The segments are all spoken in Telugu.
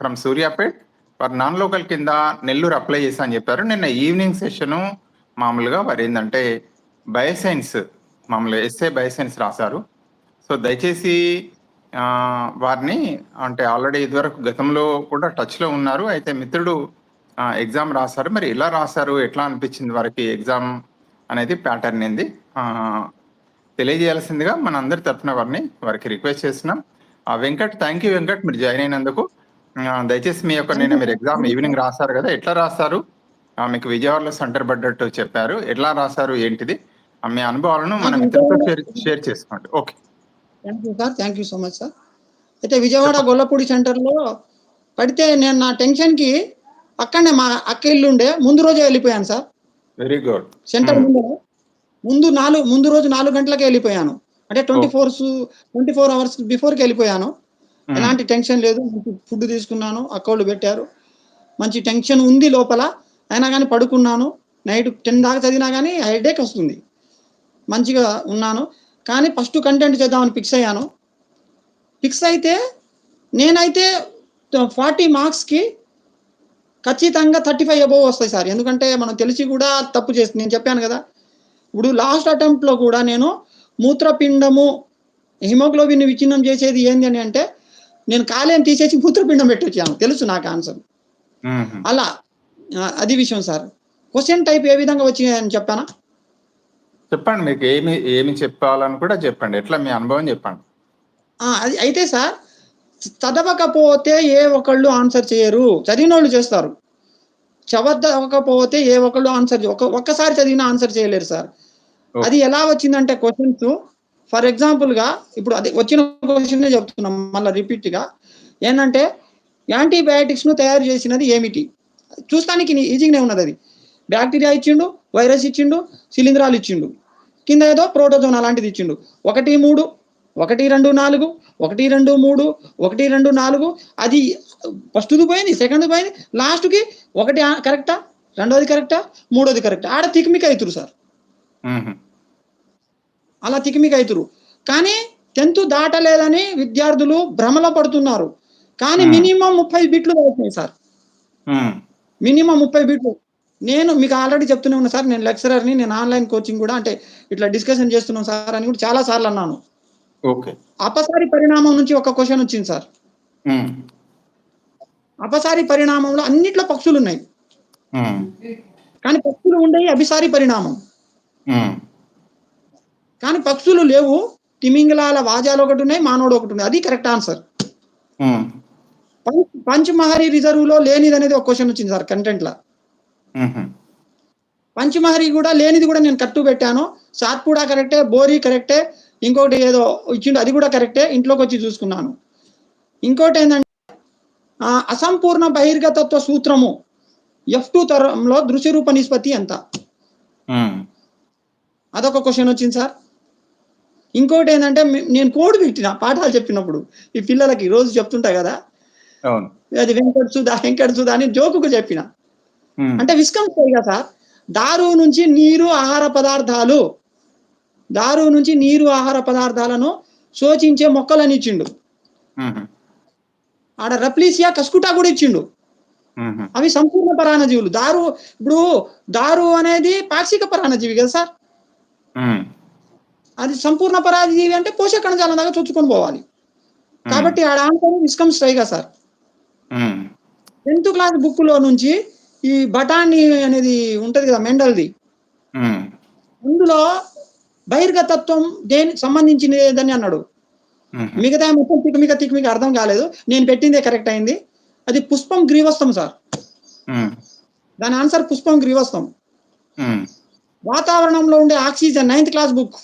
ఫ్రమ్ సూర్యాపేట్. వారు నాన్ లోకల్ కింద నెల్లూరు అప్లై చేశా అని చెప్పారు. నిన్న ఈవినింగ్ సెషను మామూలుగా వారు ఏంటంటే బయోసైన్స్ మామూలుగా ఎస్ఏ బయోసైన్స్ రాశారు. సో దయచేసి వారిని అంటే ఆల్రెడీ ఇదివరకు గతంలో కూడా టచ్లో ఉన్నారు. అయితే మిత్రుడు ఎగ్జామ్ రాశారు. మరి ఎలా రాశారు? ఎట్లా అనిపించింది వారికి ఎగ్జామ్ అనేది ప్యాటర్న్ ఏంది? తెలియజేయాల్సిందిగా మనందరి తరఫున వారిని వారికి రిక్వెస్ట్ చేస్తున్నాం. ఆ వెంకట్ థ్యాంక్ యూ వెంకట్. మీరు జాయిన్ అయినందుకు దయచేసి మీ యొక్క నేను మీరు ఎగ్జామ్ ఈవినింగ్ రాశారు కదా ఎట్లా ఆ, మీకు విజయవాడలో సెంటర్ పడ్డట్టు చెప్పారు. ఎట్లా రాశారు ఏంటిది? మీ అనుభవాలను మన మిత్రులతో షేర్ షేర్ చేసుకోండి. Okay thank you sir thank you so much sir అయితే విజయవాడ గొల్లపూడి సెంటర్లో పడితే నేను నా టెన్షన్కి అక్కడనే మా అక్క ఇల్లు ఉండే ముందు రోజే వెళ్ళిపోయాను సార్ వెరీ గుడ్ సెంటర్ ముందు ముందు నాలుగు ముందు రోజు నాలుగు గంటలకే వెళ్ళిపోయాను. అంటే twenty fours twenty four hours బిఫోర్కి వెళ్ళిపోయాను. ఎలాంటి టెన్షన్ లేదు మంచి ఫుడ్ తీసుకున్నాను అక్కోళ్ళు పెట్టారు. మంచి టెన్షన్ ఉంది లోపల అయినా కానీ పడుకున్నాను. నైట్ టెన్ దాకా చదివినా కానీ హెడేక్ వస్తుంది. మంచిగా ఉన్నాను. కానీ ఫస్ట్ కంటెంట్ చేద్దామని ఫిక్స్ అయ్యాను. ఫిక్స్ అయితే నేనైతే ఫార్టీ మార్క్స్కి ఖచ్చితంగా థర్టీ ఫైవ్ అబోవ్ వస్తాయి సార్. ఎందుకంటే మనం తెలిసి కూడా తప్పు చేస్తుంది నేను చెప్పాను కదా. ఇప్పుడు లాస్ట్ అటెంప్ట్లో కూడా నేను మూత్రపిండము హిమోగ్లోబిన్ విచ్ఛిన్నం చేసేది ఏంది అని అంటే నేను కాలేయం తీసేసి మూత్రపిండం పెట్టొచ్చాను. తెలుసు నాకు ఆన్సర్ అలా. అది విషయం సార్. క్వశ్చన్ టైప్ ఏ విధంగా వచ్చిందని చెప్పానా? చెప్పండి మీకు ఏమి ఏమి చెప్పాలని కూడా చెప్పండి. ఎట్లా మీ అనుభవం చెప్పండి. అది అయితే సార్ చదవకపోతే ఏ ఒకళ్ళు ఆన్సర్ చేయరు. చదివిన వాళ్ళు చేస్తారు. చదవకపోతే ఏ ఒకళ్ళు ఆన్సర్ ఒక ఒక్కసారి చదివిన ఆన్సర్ చేయలేరు సార్. అది ఎలా వచ్చిందంటే క్వశ్చన్స్ ఫర్ ఎగ్జాంపుల్గా ఇప్పుడు అది వచ్చిన క్వశ్చన్ చెప్తున్నాం మళ్ళీ రిపీట్గా ఏంటంటే యాంటీబయాటిక్స్ను తయారు చేసినది ఏమిటి? చూస్తానికి ఈజీగానే ఉన్నది అది బ్యాక్టీరియా ఇచ్చిండు వైరస్ ఇచ్చిండు శిలీంధ్రాలు ఇచ్చిండు. కింద ఏదో ప్రోటోజోన్ అలాంటిది ఇచ్చిండు. ఒకటి మూడు ఒకటి రెండు నాలుగు ఒకటి రెండు మూడు ఒకటి రెండు నాలుగు అది ఫస్ట్ది పోయింది సెకండ్ పోయింది లాస్ట్కి ఒకటి కరెక్టా రెండోది కరెక్టా మూడోది కరెక్టా ఆడ తిక్మిక్ అవుతురు సార్. అలా తిక్మిక అవుతురు కానీ టెన్త్ దాటలేదని విద్యార్థులు భ్రమలో పడుతున్నారు కానీ. మినిమం ముప్పై బిట్లు అవుతున్నాయి సార్. మినిమం ముప్పై బిట్లు నేను మీకు ఆల్రెడీ చెప్తూనే ఉన్నా సార్ నేను లెక్చరర్ని నేను ఆన్లైన్ కోచింగ్ కూడా అంటే ఇట్లా డిస్కషన్ చేస్తున్నాం సార్ అని కూడా చాలా సార్లు అన్నాను అపసారి పరిణామం నుంచి ఒక క్వశ్చన్ వచ్చింది సార్. అపసారి పరిణామంలో అన్నిట్లో పక్షులు ఉన్నాయి. కానీ పక్షులు ఉండేవి అభిసారి పరిణామం. కానీ పక్షులు లేవు. తిమింగలాల వాజాలు ఒకటి ఉన్నాయి మానవుడు ఒకటి ఉన్నాయి అది కరెక్ట్ ఆన్సర్ పంచమహరి రిజర్వ్లో లేనిది అనేది ఒక క్వశ్చన్ వచ్చింది సార్ కంటెంట్ లా. పంచమహరి కూడా లేనిది కూడా నేను కట్టు పెట్టాను. సాత్పుడా కరెక్టే బోరి కరెక్టే ఇంకోటి ఏదో ఇచ్చిండు అది కూడా కరెక్టే ఇంట్లోకి వచ్చి చూసుకున్నాను. ఇంకోటి ఏంటంటే అసంపూర్ణ బహిర్గతత్వ సూత్రము ఎఫ్ టూ తరంలో దృశ్య రూప నిష్పత్తి ఎంత. అదొక క్వశ్చన్ వచ్చింది సార్. ఇంకోటి ఏంటంటే నేను కోడ్ పెట్టిన పాఠాలు చెప్పినప్పుడు ఈ పిల్లలకి రోజు చెప్తుంటా కదా అది వెంకట్ సుధా వెంకట్ సుధా అని జోకుకు చెప్పిన. అంటే విస్కం కదా సార్ దారు నుంచి నీరు ఆహార పదార్థాలు దారు నుంచి నీరు ఆహార పదార్థాలను శోచించే మొక్కలని ఇచ్చిండు. ఆడ రప్లీసియా కస్కుటా కూడా ఇచ్చిండు. అవి సంపూర్ణ పరాణజీవులు దారు ఇప్పుడు దారు అనేది పాక్షిక పరాణజీవి కదా సార్. అది సంపూర్ణ పరాజీవి అంటే పోషక కణజాలం దాకా చొచ్చుకొని పోవాలి కాబట్టి ఆడ ఆన్సర్ విస్కమ్ స్ట్రైగా సార్. టెన్త్ క్లాస్ బుక్లో నుంచి ఈ బఠానీ అనేది ఉంటది కదా మెండల్ది. అందులో బహిర్గతత్వం దేని సంబంధించినదని అన్నాడు మ్మ్. మిగతా మొత్తం తిక్మిక తిక్మిక అర్థం కాలేదు నేను పెట్టిందే కరెక్ట్ అయింది అది పుష్పం గ్రీవస్తం సార్. దాని ఆన్సర్ పుష్పం గ్రీవస్తం మ్మ్. వాతావరణంలో ఉండే oxygen ninth class book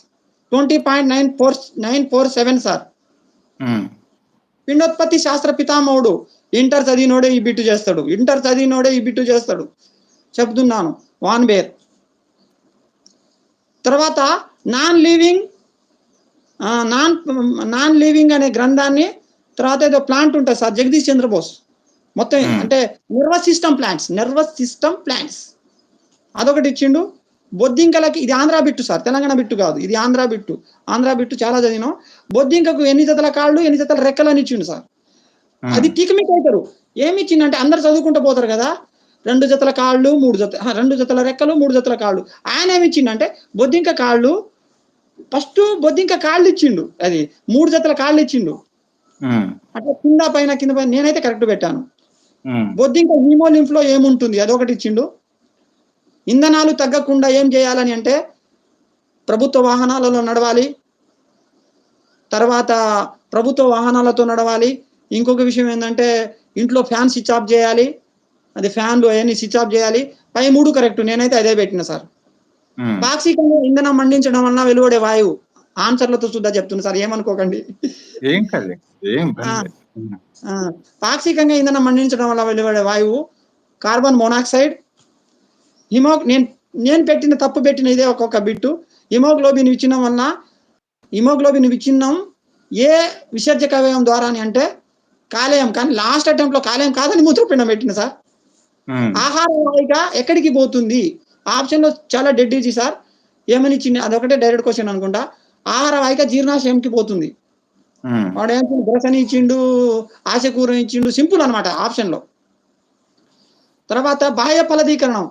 twenty point nine four nine four seven sir. పిండోత్పత్తి శాస్త్ర పితామహుడు ఇంటర్ చదివినోడే ఈ బిట్టు చేస్తాడు. ఇంటర్ చదివినోడే ఈ బిట్టు చేస్తాడు. చెప్తున్నాను వాన్ బేర్. తర్వాత non living non non living అనే గ్రంథాన్ని తర్వాత ఏదో ప్లాంట్ ఉంటుంది సార్ జగదీష్ చంద్రబోస్ మొత్తం Hmm. అంటే nervous system plants nervous system plants అదొకటి ఇచ్చిండు. బొద్దింకలకి ఇది Andhra bit sir Telangana bit కాదు ఇది ఆంధ్ర బిట్టు. ఆంధ్ర బిట్టు చాలా చదివినాం. బొద్దింకకు ఎన్ని జతల కాళ్ళు ఎన్ని జతల రెక్కలు అని ఇచ్చిండు సార్. అది టిక్మిక్ అవుతారు ఏమి ఇచ్చిండంటే అందరు చదువుకుంటూ పోతారు కదా. రెండు జతల కాళ్ళు మూడు జత రెండు జతల రెక్కలు మూడు జతల కాళ్ళు. ఆయన ఏమి ఇచ్చిండంటే బొద్దింక కాళ్ళు ఫస్ట్ బొద్దింక కాళ్ళు ఇచ్చిండు. అది మూడు జతల కాళ్ళు ఇచ్చిండు. ఉమ్, అంటే కింద పైన కింద పైన నేనైతే కరెక్ట్ పెట్టాను. బొద్దింక హీమోలింఫ్లో ఏముంటుంది? అదొకటి ఇచ్చిండు. ఇంధనాలు తగ్గకుండా ఏం చేయాలని అంటే ప్రభుత్వ వాహనాలలో నడవాలి. తర్వాత ప్రభుత్వ వాహనాలతో నడవాలి. ఇంకొక విషయం ఏంటంటే ఇంట్లో ఫ్యాన్ స్విచ్ ఆఫ్ చేయాలి. అది ఫ్యాన్లు అవన్నీ స్విచ్ ఆఫ్ చేయాలి. పై మూడు కరెక్ట్ నేనైతే అదే పెట్టిన సార్. పాక్షికంగా ఇంధనం మండించడం వలన వెలువడే వాయువు. ఆన్సర్లతో చూద్దా చెప్తున్నా సార్ ఏమనుకోకండి. పాక్షికంగా ఇంధనం మండించడం వల్ల వెలువడే వాయువు. కార్బన్ మోనాక్సైడ్ హిమో నేను నేను పెట్టిన తప్పు పెట్టిన ఇదే ఒక్కొక్క బిట్టు. హిమోగ్లోబిన్ విచ్ఛిన్నం వలన హిమోగ్లోబిన్ విచ్ఛిన్నం ఏ విసర్జక అవయవం ద్వారా అని అంటే కాలేయం. కానీ లాస్ట్ అటెంప్ట్లో కాలేయం కాదని మూత్రపిండం పెట్టిన సార్. ఆహార వాయిగా ఎక్కడికి పోతుంది? ఆప్షన్లో చాలా డెడ్ ఈజీ సార్. ఏమని ఇచ్చింది? అదొకటే డైరెక్ట్ క్వశ్చన్ అనుకుంటా. ఆహార వాయిగా జీర్ణాశయంకి పోతుంది. వాడు ఏం గ్రసని ఇచ్చిండు ఆశకూర ఇచ్చిండు సింపుల్ అనమాట ఆప్షన్లో తర్వాత బాహ్య ఫలదీకరణం.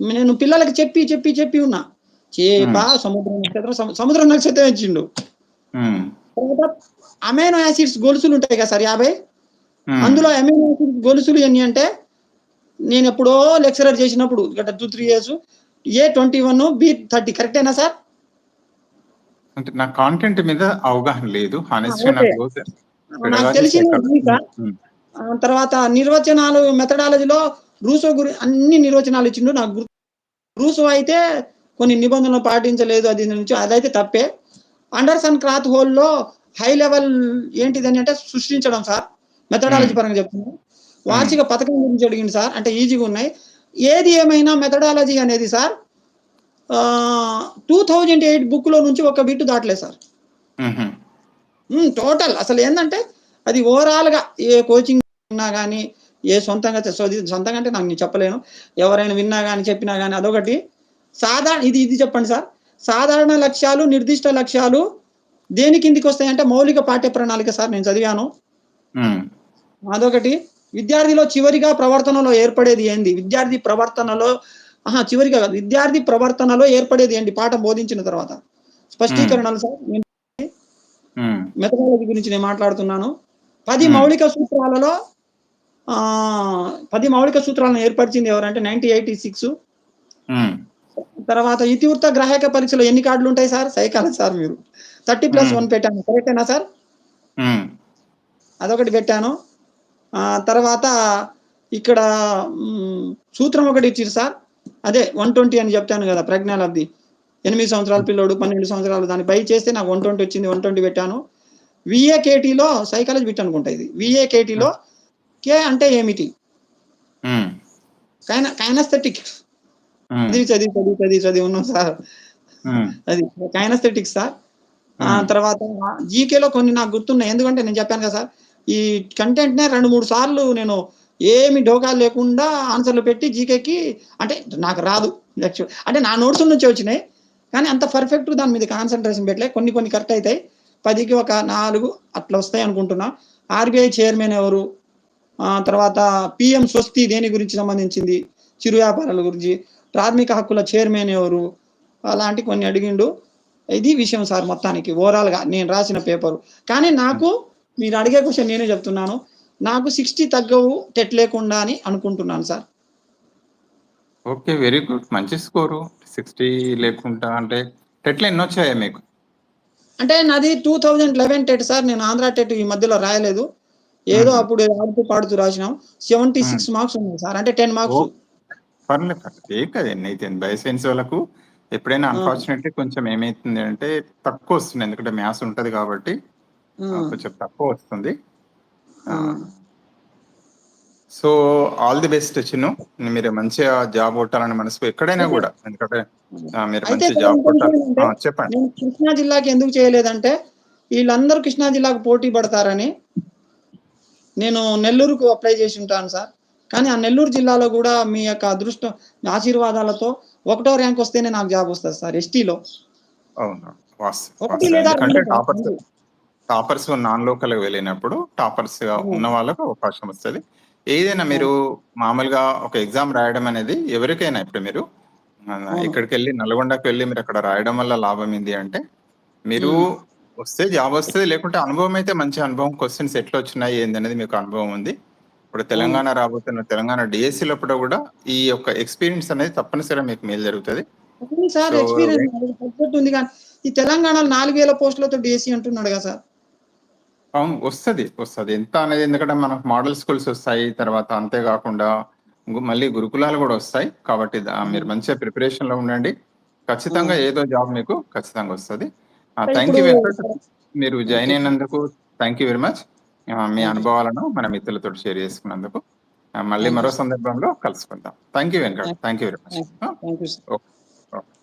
నేను పిల్లలకి చెప్పి చెప్పి చెప్పి ఉన్నా. చేప సముద్ర నక్షత్రం సము- సముద్ర నక్షత్రం ఇచ్చిండు. తర్వాత అమైనో యాసిడ్స్ గొలుసులు ఉంటాయి కదా సార్ యాభై. అందులో అమైనో యాసిడ్స్ గొలుసులు ఎన్ని అంటే నేను ఎప్పుడో లెక్చరర్ చేసినప్పుడు గత two three years A twenty one B thirty కరెక్టేనా సార్? అంటే నా కాంటెంట్ మీద అవగాహన లేదు. నాకు ఆ తర్వాత నిర్వచనాలు మెథడాలజీలో రూసో గురి అన్ని నిర్వచనాలు ఇచ్చిండు నాకు గుర్తు రూసో అయితే కొన్ని నిబంధనలు పాటించలేదు అది నుంచి అదైతే తప్పే. అండర్సన్ క్రాత్ హోల్లో హై లెవెల్ ఏంటిదని అంటే సృష్టించడం సార్. మెథడాలజీ పరంగా చెప్తున్నాను. వార్షిక పథకం గురించి అడిగింది సార్ అంటే ఈజీగా ఉన్నాయి. ఏది ఏమైనా మెథడాలజీ అనేది సార్ టూ థౌజండ్ ఎయిట్ బుక్లో నుంచి ఒక బిట్టు దాటలేదు సార్. టోటల్ అసలు ఏంటంటే అది ఓవరాల్గా ఏ కోచింగ్ విన్నా కానీ ఏ సొంతంగా సొంతంగా అంటే నాకు నేను చెప్పలేను. ఎవరైనా విన్నా కానీ చెప్పినా కానీ అదొకటి. సాధారణ ఇది ఇది చెప్పండి సార్. సాధారణ లక్ష్యాలు నిర్దిష్ట లక్ష్యాలు దేని కిందికి వస్తాయంటే మౌలిక పాఠ్య ప్రణాళిక సార్ నేను చదివాను. అదొకటి. విద్యార్థిలో చివరిగా ప్రవర్తనలో ఏర్పడేది ఏంది? విద్యార్థి ప్రవర్తనలో ఆహా చివరిగా కాదు, విద్యార్థి ప్రవర్తనలో ఏర్పడేది ఏంటి? పాఠం బోధించిన తర్వాత. స్పష్టీకరణలు సార్ నేను మెథడాలజీ గురించి నేను మాట్లాడుతున్నాను. పది. మౌలిక సూత్రాలలో పది మౌలిక సూత్రాలను ఏర్పరిచింది ఎవరంటే నైన్టీన్ ఎయిటీ సిక్స్. తర్వాత ఇతివృత్త గ్రాహక పరీక్షలో ఎన్ని కార్డులు ఉంటాయి సార్? సైకాలజీ సార్ మీరు. Thirty plus. వన్ పెట్టాను. కరెక్టేనా సార్? అదొకటి పెట్టాను. ఆ తర్వాత ఇక్కడ సూత్రం ఒకటి ఇచ్చారు సార్. అదే వన్ ట్వంటీ అని చెప్తాను కదా ప్రజ్ఞాలబ్ది ఎనిమిది సంవత్సరాల పిల్లోడు పన్నెండు సంవత్సరాలు దాన్ని బై చేస్తే నాకు వన్ ట్వంటీ వచ్చింది వన్ ట్వంటీ పెట్టాను. విఏకేటీలో సైకాలజీ బిట్ అనుకుంటా ఇది. విఏకేటీలో కే అంటే ఏమిటి? కైనస్థెటిక్స్. చదివి చదివి చదివి చదివి చదివి ఉన్నాం సార్. అది కైనస్థెటిక్స్ సార్. ఆ Hmm. తర్వాత జీకేలో కొన్ని నాకు గుర్తున్నాయి. ఎందుకంటే నేను చెప్పాను కదా సార్ ఈ కంటెంట్ నే రెండు మూడు సార్లు నేను ఏమి డోకాలు లేకుండా ఆన్సర్లు పెట్టి జీకేకి అంటే నాకు రాదు. అంటే నా నోట్స్ నుంచి వచ్చినాయి. కానీ అంత పర్ఫెక్ట్ దాని మీద కాన్సన్ట్రేషన్ పెట్టలే. కొన్ని కొన్ని కరెక్ట్ అవుతాయి పదికి ఒక నాలుగు అట్లా వస్తాయి అనుకుంటున్నా. ఆర్బీఐ చైర్మన్ ఎవరు? తర్వాత పిఎం స్వస్తి దేని గురించి సంబంధించింది? చిరు వ్యాపారాల గురించి. ప్రాథమిక హక్కుల చైర్మన్ ఎవరు? అలాంటి కొన్ని అడిగిండు. ఇది విషయం సార్ మొత్తానికి. ఓవరాల్గా నేను రాసిన పేపర్ కానీ నాకు మీరు అడిగే క్వశ్చన్ నేనే చెప్తున్నాను. నాకు సిక్స్టీ తగ్గవు టెట్ లేకుండా అని అనుకుంటున్నాను సార్. ఓకే వెరీ గుడ్ మంచి స్కోరు సిక్స్టీ లేకుండా అంటే టెట్లు ఎన్ని వచ్చాయా మీకు? అంటే నాది two thousand eleven TET sir. నేను ఆంధ్ర టెట్ ఈ మధ్యలో రాయలేదు. ఏదో. అప్పుడు ఆడుతూ పాడుతూ రాసినాం. సెవెంటీ సిక్స్ మార్క్స్ ఉన్నాయి సార్. అంటే టెన్ మార్క్స్ పర్లేదు పర్లేదు ఏ కదా ఎన్ని అయితే బయోసైన్స్ వాళ్ళకు ఎప్పుడైనా. అన్ఫార్చునేట్లీ కొంచెం ఏమైతుంది అంటే తక్కువ వస్తుంది. ఎందుకంటే మ్యాథ్స్ ఉంటది కాబట్టి కొంచెం తక్కువ వస్తుంది. So all the best Chinnu. మీరు మంచిగా జాబ్ కొట్టాలని మనసు ఎక్కడైనా కూడా. ఎందుకంటే మీరు మంచి జాబ్ కొట్టాలి. చెప్పండి. కృష్ణా జిల్లాకి ఎందుకు చేయలేదంటే వీళ్ళందరూ కృష్ణా జిల్లాకు పోటీ పడతారని నేను నెల్లూరుకు అప్లై చేసి ఉంటాను సార్ కానీ ఆ నెల్లూరు జిల్లాలో కూడా మీ యొక్క అదృష్టం మీ ఆశీర్వాదాలతో ఒకటో ర్యాంక్ వస్తేనే నాకు జాబ్ వస్తుంది సార్ ఎస్టీలో ఒకటి. లేదా టాపర్స్ నాన్ లోకల్ వెళ్ళినప్పుడు టాపర్స్గా. ఉన్న వాళ్ళకు అవకాశం వస్తుంది ఏదైనా మీరు మామూలుగా ఒక ఎగ్జామ్ రాయడం అనేది ఎవరికైనా ఇప్పుడు మీరు. ఇక్కడికి వెళ్ళి నల్గొండకి వెళ్ళి మీరు అక్కడ రాయడం వల్ల లాభం ఏంది అంటే మీరు. వస్తే జాబ్ వస్తుంది లేకుంటే అనుభవం అయితే మంచి అనుభవం. క్వశ్చన్స్ ఎట్లా వచ్చినాయి ఏంది అనేది మీకు అనుభవం ఉంది. ఇప్పుడు తెలంగాణ రాబోతున్న తెలంగాణ డిఎస్సి లోపల కూడా ఈ యొక్క ఎక్స్పీరియన్స్ అనేది తప్పనిసరిగా మీకు మేలు జరుగుతుంది. సార్ ఎక్స్పీరియన్స్ సబ్జెక్ట్ ఉంది కానీ ఈ తెలంగాణలో నాలుగు వేల పోస్టులతో డిఎస్సి అంటున్నాడు కదా సార్. అవును వస్తుంది వస్తుంది. ఎంత అనేది ఎందుకంటే మనకు మోడల్ స్కూల్స్ వస్తాయి తర్వాత అంతేకాకుండా మళ్ళీ గురుకులాలు కూడా వస్తాయి. కాబట్టి మీరు మంచిగా ప్రిపరేషన్లో ఉండండి. ఖచ్చితంగా ఏదో జాబ్ మీకు ఖచ్చితంగా వస్తుంది. థ్యాంక్ యూ మీరు జాయిన్ అయినందుకు థ్యాంక్ యూ వెరీ మచ్ మీ. అనుభవాలను మన మిత్రులతో షేర్ చేసుకున్నందుకు. మళ్ళీ మరో. సందర్భంలో కలుసుకుందాం. Thank you Venkat thank you very much okay